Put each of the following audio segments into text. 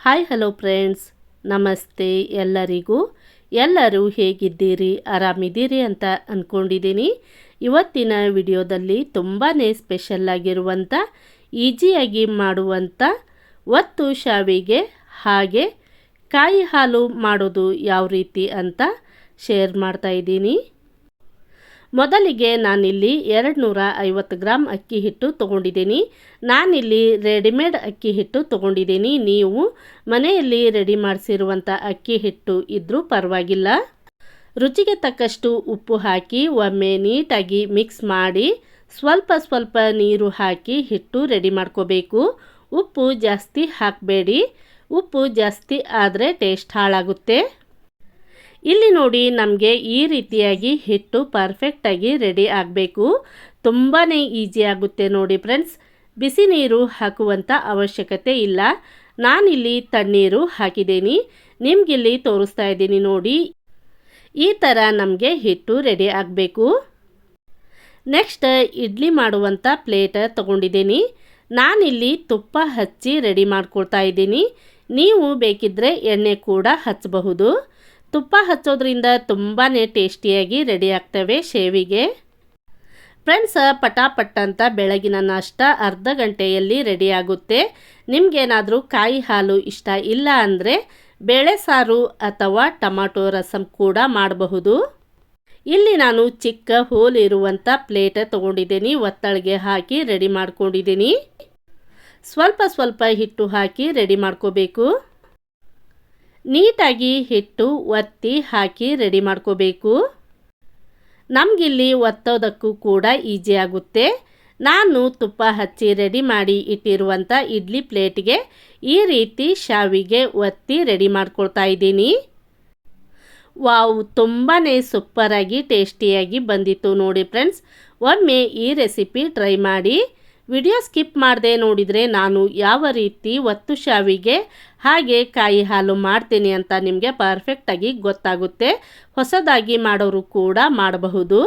Hi hello friends ನಮಸ್ತೆ ಎಲ್ಲರಿಗೂ. ಎಲ್ಲರೂ ಹೇಗಿದ್ದೀರಿ? ಆರಾಮಿದ್ದೀರಿ ಅಂತ ಅಂದ್ಕೊಂಡಿದ್ದೀನಿ ಇವತ್ತಿನ ವಿಡಿಯೋದಲ್ಲಿ ತುಂಬಾ ಸ್ಪೆಷಲ್ಲಾಗಿರುವಂಥ ಈಜಿಯಾಗಿ ಮಾಡುವಂಥ ಒತ್ತು ಶಾವಿಗೆ ಹಾಗೆ ಕಾಯಿ ಹಾಲು ಮಾಡೋದು ಯಾವ ರೀತಿ ಅಂತ ಶೇರ್ ಮಾಡ್ತಾ ಇದ್ದೀನಿ. ಮೊದಲಿಗೆ ನಾನಿಲ್ಲಿ ಎರಡು ನೂರ ಐವತ್ತು ಗ್ರಾಮ್ ಅಕ್ಕಿ ಹಿಟ್ಟು ತೊಗೊಂಡಿದ್ದೀನಿ. ನಾನಿಲ್ಲಿ ರೆಡಿಮೇಡ್ ಅಕ್ಕಿ ಹಿಟ್ಟು ತೊಗೊಂಡಿದ್ದೀನಿ. ನೀವು ಮನೆಯಲ್ಲಿ ರೆಡಿ ಮಾಡಿಸಿರುವಂಥ ಅಕ್ಕಿ ಹಿಟ್ಟು ಇದ್ದರೂ ಪರವಾಗಿಲ್ಲ. ರುಚಿಗೆ ತಕ್ಕಷ್ಟು ಉಪ್ಪು ಹಾಕಿ ಒಮ್ಮೆ ನೀಟಾಗಿ ಮಿಕ್ಸ್ ಮಾಡಿ ಸ್ವಲ್ಪ ಸ್ವಲ್ಪ ನೀರು ಹಾಕಿ ಹಿಟ್ಟು ರೆಡಿ ಮಾಡ್ಕೋಬೇಕು. ಉಪ್ಪು ಜಾಸ್ತಿ ಹಾಕಬೇಡಿ. ಉಪ್ಪು ಜಾಸ್ತಿ ಆದರೆ ಟೇಸ್ಟ್ ಹಾಳಾಗುತ್ತೆ. ಇಲ್ಲಿ ನೋಡಿ ನಮಗೆ ಈ ರೀತಿಯಾಗಿ ಹಿಟ್ಟು ಪರ್ಫೆಕ್ಟಾಗಿ ರೆಡಿ ಆಗಬೇಕು. ತುಂಬಾ ಈಸಿ ಆಗುತ್ತೆ ನೋಡಿ ಫ್ರೆಂಡ್ಸ್ ಬಿಸಿ ನೀರು ಹಾಕುವಂಥ ಅವಶ್ಯಕತೆ ಇಲ್ಲ. ನಾನಿಲ್ಲಿ ತಣ್ಣೀರು ಹಾಕಿದ್ದೀನಿ. ನಿಮಗಿಲ್ಲಿ ತೋರಿಸ್ತಾ ಇದ್ದೀನಿ ನೋಡಿ. ಈ ಥರ ನಮಗೆ ಹಿಟ್ಟು ರೆಡಿ ಆಗಬೇಕು. ನೆಕ್ಸ್ಟ್ ಇಡ್ಲಿ ಮಾಡುವಂಥ ಪ್ಲೇಟ್ ತೊಗೊಂಡಿದ್ದೀನಿ. ನಾನಿಲ್ಲಿ ತುಪ್ಪ ಹಚ್ಚಿ ರೆಡಿ ಮಾಡ್ಕೊಳ್ತಾ ಇದ್ದೀನಿ. ನೀವು ಬೇಕಿದ್ದರೆ ಎಣ್ಣೆ ಕೂಡ ಹಚ್ಚಬಹುದು. ತುಪ್ಪ ಹಚ್ಚೋದ್ರಿಂದ ತುಂಬಾ ಟೇಸ್ಟಿಯಾಗಿ ರೆಡಿ ಆಗ್ತವೆ ಶೇವಿಗೆ. ಫ್ರೆಂಡ್ಸ್, ಪಟಾಪಟ್ ಅಂತ ಬೆಳಗಿನ ನಾಷ್ಟ ಅರ್ಧ ಗಂಟೆಯಲ್ಲಿ ರೆಡಿಯಾಗುತ್ತೆ ನಿಮಗೇನಾದರೂ ಕಾಯಿ ಹಾಲು ಇಷ್ಟ ಇಲ್ಲ ಅಂದರೆ ಬೇಳೆ ಸಾರು ಅಥವಾ ಟೊಮಾಟೊ ರಸಂ ಕೂಡ ಮಾಡಬಹುದು. ಇಲ್ಲಿ ನಾನು ಚಿಕ್ಕ ಹೋಲ್ ಇರುವಂಥ ಪ್ಲೇಟ್ ತೊಗೊಂಡಿದ್ದೀನಿ, ಒತ್ತಳಿಗೆ ಹಾಕಿ ರೆಡಿ ಮಾಡ್ಕೊಂಡಿದ್ದೀನಿ. ಸ್ವಲ್ಪ ಸ್ವಲ್ಪ ಹಿಟ್ಟು ಹಾಕಿ ರೆಡಿ ಮಾಡ್ಕೋಬೇಕು. ನೀಟಾಗಿ ಹಿಟ್ಟು, ಒತ್ತಿ ಹಾಕಿ ರೆಡಿ ಮಾಡ್ಕೋಬೇಕು. ನಮಗಿಲ್ಲಿ ಒತ್ತೋದಕ್ಕೂ ಕೂಡ ಈಜಿ ಆಗುತ್ತೆ. ನಾನು ತುಪ್ಪ ಹಚ್ಚಿ ರೆಡಿ ಮಾಡಿ ಇಟ್ಟಿರುವಂಥ ಇಡ್ಲಿ ಪ್ಲೇಟ್ಗೆ ಈ ರೀತಿ ಶಾವಿಗೆ ಒತ್ತಿ ರೆಡಿ ಮಾಡ್ಕೊಳ್ತಾ ಇದ್ದೀನಿ. ವಾವ್ ತುಂಬಾ ಸೂಪರಾಗಿ ಟೇಸ್ಟಿಯಾಗಿ ಬಂದಿತ್ತು ನೋಡಿ ಫ್ರೆಂಡ್ಸ್ ಒಮ್ಮೆ ಈ ರೆಸಿಪಿ ಟ್ರೈ ಮಾಡಿ. ವಿಡಿಯೋ ಸ್ಕಿಪ್ ಮಾಡದೆ ನೋಡಿದರೆ ನಾನು ಯಾವ ರೀತಿ ಒತ್ತು ಶಾವಿಗೆ ಹಾಗೆ ಕಾಯಿ ಹಾಲು ಮಾಡ್ತೀನಿ ಅಂತ ನಿಮಗೆ ಪರ್ಫೆಕ್ಟಾಗಿ ಗೊತ್ತಾಗುತ್ತೆ. ಹೊಸದಾಗಿ ಮಾಡೋರು ಕೂಡ ಮಾಡಬಹುದು.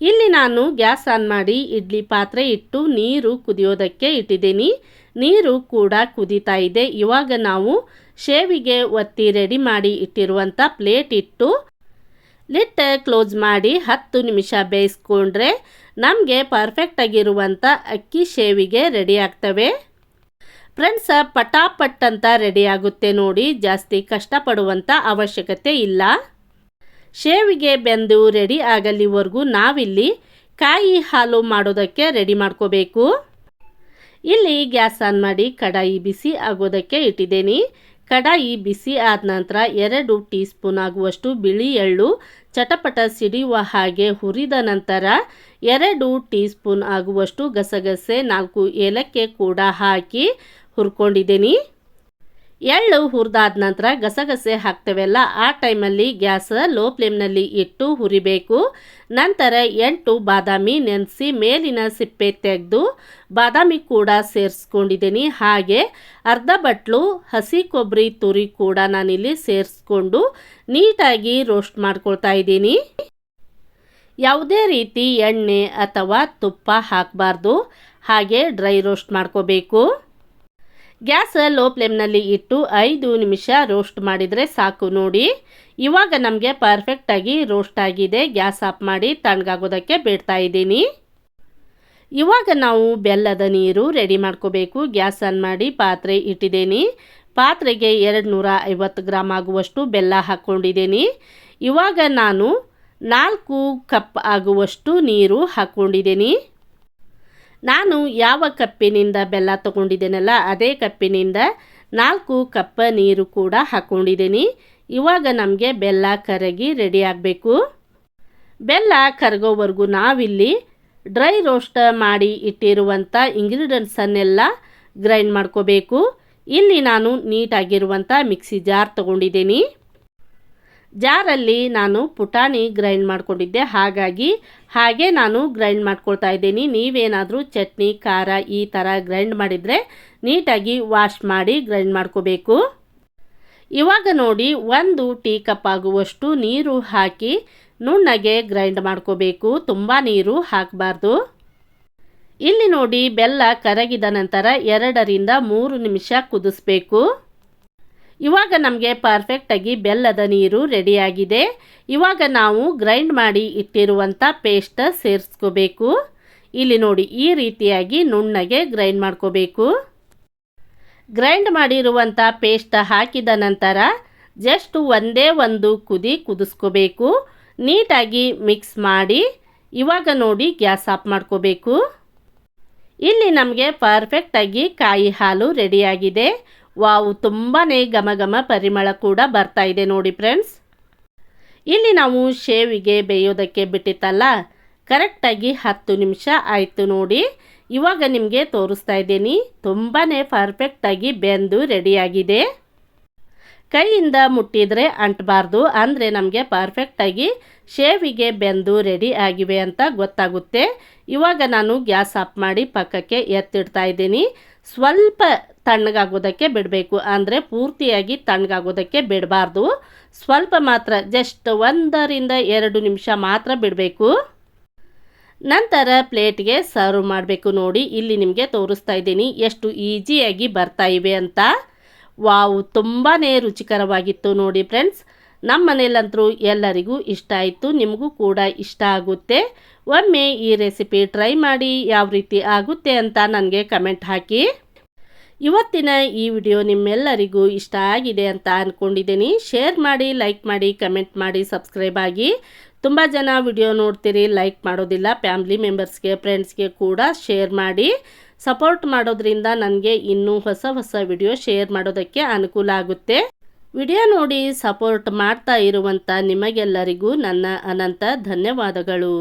ಇಲ್ಲಿ ನಾನು ಗ್ಯಾಸ್ ಆನ್ ಮಾಡಿ ಇಡ್ಲಿ ಪಾತ್ರೆ ಇಟ್ಟು ನೀರು ಕುದಿಯೋದಕ್ಕೆ ಇಟ್ಟಿದ್ದೀನಿ. ನೀರು ಕೂಡ ಕುದೀತಾ ಇದೆ. ಇವಾಗ ನಾವು ಶೇವಿಗೆ ಒತ್ತಿ ರೆಡಿ ಮಾಡಿ ಇಟ್ಟಿರುವಂಥ ಪ್ಲೇಟ್ ಇಟ್ಟು ಲಿಟ್ ಕ್ಲೋಸ್ ಮಾಡಿ ಹತ್ತು ನಿಮಿಷ ಬೇಯಿಸ್ಕೊಂಡ್ರೆ ನಮಗೆ ಪರ್ಫೆಕ್ಟಾಗಿರುವಂಥ ಅಕ್ಕಿ ಶೇವಿಗೆ ರೆಡಿ ಆಗ್ತವೆ. ಫ್ರೆಂಡ್ಸ್ ಪಟಾಪಟ್ ಅಂತ ರೆಡಿ ಆಗುತ್ತೆ ನೋಡಿ, ಜಾಸ್ತಿ ಕಷ್ಟಪಡುವಂಥ ಅವಶ್ಯಕತೆ ಇಲ್ಲ. ಶೇವಿಗೆ ಬೆಂದು ರೆಡಿ ಆಗಲಿವರೆಗೂ ನಾವಿಲ್ಲಿ ಕಾಯಿ ಹಾಲು ಮಾಡೋದಕ್ಕೆ ರೆಡಿ ಮಾಡ್ಕೋಬೇಕು. ಇಲ್ಲಿ ಗ್ಯಾಸ್ ಆನ್ ಮಾಡಿ ಕಡಾಯಿ ಬಿಸಿ ಆಗೋದಕ್ಕೆ ಇಟ್ಟಿದ್ದೀನಿ. ಕಡಾಯಿ ಬಿಸಿ ಆದ ನಂತರ ಎರಡು ಟೀ ಸ್ಪೂನ್ ಆಗುವಷ್ಟು ಬಿಳಿ ಎಳ್ಳು, ಚಟಪಟ ಸಿಡಿಯುವ ಹಾಗೆ ಹುರಿದ ನಂತರ ಎರಡು ಟೀ ಸ್ಪೂನ್ ಆಗುವಷ್ಟು ಗಸಗಸೆ ನಾಲ್ಕು ಏಲಕ್ಕಿ ಕೂಡ ಹಾಕಿ ಹುರ್ಕೊಂಡಿದ್ದೀನಿ. ಎಳ್ಳು ಹುರಿದಾದ ನಂತರ ಗಸಗಸೆ ಹಾಕ್ತೇವಲ್ಲ, ಆ ಟೈಮಲ್ಲಿ ಗ್ಯಾಸ್ ಲೋ ಫ್ಲೇಮ್ನಲ್ಲಿ ಇಟ್ಟು ಹುರಿಬೇಕು. ನಂತರ ಎಂಟು ಬಾದಾಮಿ ನೆನೆಸಿ ಮೇಲಿನ ಸಿಪ್ಪೆ ತೆಗೆದು ಬಾದಾಮಿ ಕೂಡ ಸೇರಿಸ್ಕೊಂಡಿದ್ದೀನಿ. ಹಾಗೆ ಅರ್ಧ ಬಟ್ಲು ಹಸಿ ಕೊಬ್ಬರಿ ತುರಿ ಕೂಡ ನಾನಿಲ್ಲಿ ಸೇರಿಸ್ಕೊಂಡು ನೀಟಾಗಿ ರೋಸ್ಟ್ ಮಾಡ್ಕೊಳ್ತಾ ಇದ್ದೀನಿ. ಯಾವುದೇ ರೀತಿ ಎಣ್ಣೆ ಅಥವಾ ತುಪ್ಪ ಹಾಕಬಾರ್ದು. ಹಾಗೆ ಡ್ರೈ ರೋಸ್ಟ್ ಮಾಡ್ಕೋಬೇಕು. ಗ್ಯಾಸ್ ಲೋ ಫ್ಲೇಮ್ನಲ್ಲಿ ಇಟ್ಟು ಐದು ನಿಮಿಷ ರೋಸ್ಟ್ ಮಾಡಿದರೆ ಸಾಕು ನೋಡಿ. ಇವಾಗ ನಮಗೆ ಪರ್ಫೆಕ್ಟಾಗಿ ರೋಸ್ಟ್ ಆಗಿದೆ. ಗ್ಯಾಸ್ ಆಫ್ ಮಾಡಿ ತಣ್ಣಗಾಗೋದಕ್ಕೆ ಬಿಡ್ತಾ ಇದ್ದೀನಿ. ಇವಾಗ ನಾವು ಬೆಲ್ಲದ ನೀರು ರೆಡಿ ಮಾಡ್ಕೋಬೇಕು. ಗ್ಯಾಸ್ ಆನ್ ಮಾಡಿ ಪಾತ್ರೆ ಇಟ್ಟಿದ್ದೀನಿ. ಪಾತ್ರೆಗೆ ಎರಡು ನೂರ ಐವತ್ತು ಗ್ರಾಮ್ ಆಗುವಷ್ಟು ಬೆಲ್ಲ ಹಾಕ್ಕೊಂಡಿದ್ದೀನಿ. ಇವಾಗ ನಾನು ನಾಲ್ಕು ಕಪ್ ಆಗುವಷ್ಟು ನೀರು ಹಾಕ್ಕೊಂಡಿದ್ದೀನಿ. ನಾನು ಯಾವ ಕಪ್ಪಿನಿಂದ ಬೆಲ್ಲ ತಗೊಂಡಿದ್ದೇನಲ್ಲ, ಅದೇ ಕಪ್ಪಿನಿಂದ ನಾಲ್ಕು ಕಪ್ಪ ನೀರು ಕೂಡ ಹಾಕ್ಕೊಂಡಿದ್ದೀನಿ ಇವಾಗ ನಮಗೆ ಬೆಲ್ಲ ಕರಗಿ ರೆಡಿ ಆಗಬೇಕು. ಬೆಲ್ಲ ಕರಗೋವರೆಗೂ ನಾವಿಲ್ಲಿ ಡ್ರೈ ರೋಸ್ಟ್ ಮಾಡಿ ಇಟ್ಟಿರುವಂಥ ಇಂಗ್ರೀಡಿಯೆಂಟ್ಸನ್ನೆಲ್ಲ ಗ್ರೈಂಡ್ ಮಾಡ್ಕೋಬೇಕು. ಇಲ್ಲಿ ನಾನು ನೀಟಾಗಿರುವಂಥ ಮಿಕ್ಸಿ ಜಾರ್ ತೊಗೊಂಡಿದ್ದೀನಿ. ಜಾರಲ್ಲಿ ನಾನು ಪುಟಾಣಿ ಗ್ರೈಂಡ್ ಮಾಡಿಕೊಂಡಿದ್ದೆ. ಹಾಗಾಗಿ ಹಾಗೆ ನಾನು ಗ್ರೈಂಡ್ ಮಾಡ್ಕೊಳ್ತಾ ಇದ್ದೀನಿ. ನೀವೇನಾದರೂ ಚಟ್ನಿ, ಖಾರ ಈ ಥರ ಗ್ರೈಂಡ್ ಮಾಡಿದರೆ ನೀಟಾಗಿ ವಾಶ್ ಮಾಡಿ ಗ್ರೈಂಡ್ ಮಾಡ್ಕೋಬೇಕು. ಇವಾಗ ನೋಡಿ ಒಂದು ಟೀ ಕಪ್ ಆಗುವಷ್ಟು ನೀರು ಹಾಕಿ ನುಣ್ಣಗೆ ಗ್ರೈಂಡ್ ಮಾಡ್ಕೋಬೇಕು. ತುಂಬ ನೀರು ಹಾಕಬಾರ್ದು. ಇಲ್ಲಿ ನೋಡಿ ಬೆಲ್ಲ ಕರಗಿದ ನಂತರ ಎರಡರಿಂದ ಮೂರು ನಿಮಿಷ ಕುದಿಸ್ಬೇಕು. ಇವಾಗ ನಮಗೆ ಪರ್ಫೆಕ್ಟಾಗಿ ಬೆಲ್ಲದ ನೀರು ರೆಡಿಯಾಗಿದೆ ಇವಾಗ ನಾವು ಗ್ರೈಂಡ್ ಮಾಡಿ ಇಟ್ಟಿರುವಂಥ ಪೇಸ್ಟ ಸೇರಿಸ್ಕೋಬೇಕು. ಇಲ್ಲಿ ನೋಡಿ, ಈ ರೀತಿಯಾಗಿ ನುಣ್ಣಗೆ ಗ್ರೈಂಡ್ ಮಾಡ್ಕೋಬೇಕು. ಗ್ರೈಂಡ್ ಮಾಡಿರುವಂಥ ಪೇಸ್ಟ್ ಹಾಕಿದ ನಂತರ ಜಸ್ಟ್ ಒಂದೇ ಒಂದು ಕುದಿ ಕುದಿಸ್ಕೋಬೇಕು. ನೀಟಾಗಿ ಮಿಕ್ಸ್ ಮಾಡಿ ಇವಾಗ ನೋಡಿ ಗ್ಯಾಸ್ ಆಫ್ ಮಾಡ್ಕೋಬೇಕು. ಇಲ್ಲಿ ನಮಗೆ ಪರ್ಫೆಕ್ಟಾಗಿ ಕಾಯಿ ಹಾಲು ರೆಡಿಯಾಗಿದೆ ವಾವು ತುಂಬಾ ಘಮ ಘಮ ಪರಿಮಳ ಕೂಡ ಬರ್ತಾ ಇದೆ ನೋಡಿ ಫ್ರೆಂಡ್ಸ್ ಇಲ್ಲಿ ನಾವು ಶೇವಿಗೆ ಬೇಯೋದಕ್ಕೆ ಬಿಟ್ಟಿತ್ತಲ್ಲ? ಕರೆಕ್ಟಾಗಿ ಹತ್ತು ನಿಮಿಷ ಆಯಿತು ನೋಡಿ. ಇವಾಗ ನಿಮಗೆ ತೋರಿಸ್ತಾ ಇದ್ದೀನಿ. ತುಂಬಾ ಪರ್ಫೆಕ್ಟಾಗಿ ಬೆಂದು ರೆಡಿಯಾಗಿದೆ ಕೈಯಿಂದ ಮುಟ್ಟಿದರೆ ಅಂಟಬಾರ್ದು, ಅಂದರೆ ನಮಗೆ ಪರ್ಫೆಕ್ಟಾಗಿ ಶೇವಿಗೆ ಬೆಂದು ರೆಡಿ ಆಗಿವೆ ಅಂತ ಗೊತ್ತಾಗುತ್ತೆ. ಇವಾಗ ನಾನು ಗ್ಯಾಸ್ ಆಫ್ ಮಾಡಿ ಪಕ್ಕಕ್ಕೆ ಎತ್ತಿಡ್ತಾ ಇದ್ದೀನಿ. ಸ್ವಲ್ಪ ತಣ್ಣಗಾಗೋದಕ್ಕೆ ಬಿಡಬೇಕು. ಅಂದರೆ ಪೂರ್ತಿಯಾಗಿ ತಣ್ಣಗಾಗೋದಕ್ಕೆ ಬಿಡಬಾರ್ದು. ಸ್ವಲ್ಪ ಮಾತ್ರ, ಜಸ್ಟ್ ಒಂದರಿಂದ ಎರಡು ನಿಮಿಷ ಮಾತ್ರ ಬಿಡಬೇಕು. ನಂತರ ಪ್ಲೇಟ್ಗೆ ಸರ್ವ್ ಮಾಡಬೇಕು ನೋಡಿ. ಇಲ್ಲಿ ನಿಮಗೆ ತೋರಿಸ್ತಾ ಇದ್ದೀನಿ. ಎಷ್ಟು ಈಸಿಯಾಗಿ ಬರ್ತಾ ಇವೆ ಅಂತ. ವಾವು ತುಂಬಾ ರುಚಿಕರವಾಗಿತ್ತು ನೋಡಿ ಫ್ರೆಂಡ್ಸ್. ನಮ್ಮ ಮನೇಲಂತರೂ ಎಲ್ಲರಿಗೂ ಇಷ್ಟ ಆಯಿತು, ನಿಮಗೂ ಕೂಡ ಇಷ್ಟ ಆಗುತ್ತೆ. ಒಮ್ಮೆ ಈ ರೆಸಿಪಿ ಟ್ರೈ ಮಾಡಿ ಯಾವ ರೀತಿ ಆಗುತ್ತೆ ಅಂತ ನನಗೆ ಕಮೆಂಟ್ ಹಾಕಿ. ಇವತ್ತಿನ ಈ ವಿಡಿಯೋ ನಿಮ್ಮೆಲ್ಲರಿಗೂ ಇಷ್ಟ ಆಗಿದೆ ಅಂತ ಅಂದ್ಕೊಂಡಿದ್ದೀನಿ ಶೇರ್ ಮಾಡಿ, ಲೈಕ್ ಮಾಡಿ, ಕಮೆಂಟ್ ಮಾಡಿ, ಸಬ್ಸ್ಕ್ರೈಬ್ ಆಗಿ. ತುಂಬ ಜನ ವಿಡಿಯೋ ನೋಡ್ತೀರಿ, ಲೈಕ್ ಮಾಡೋದಿಲ್ಲ. ಫ್ಯಾಮ್ಲಿ ಮೆಂಬರ್ಸ್ಗೆ, ಫ್ರೆಂಡ್ಸ್ಗೆ ಕೂಡ ಶೇರ್ ಮಾಡಿ. ಸಪೋರ್ಟ್ ಮಾಡೋದ್ರಿಂದ ನನಗೆ ಇನ್ನೂ ಹೊಸ ಹೊಸ ವಿಡಿಯೋ ಶೇರ್ ಮಾಡೋದಕ್ಕೆ ಅನುಕೂಲ ಆಗುತ್ತೆ. ವಿಡಿಯೋ ನೋಡಿ ಸಪೋರ್ಟ್ ಮಾಡ್ತಾ ಇರುವಂಥ ನಿಮಗೆಲ್ಲರಿಗೂ ನನ್ನ ಅನಂತ ಧನ್ಯವಾದಗಳು.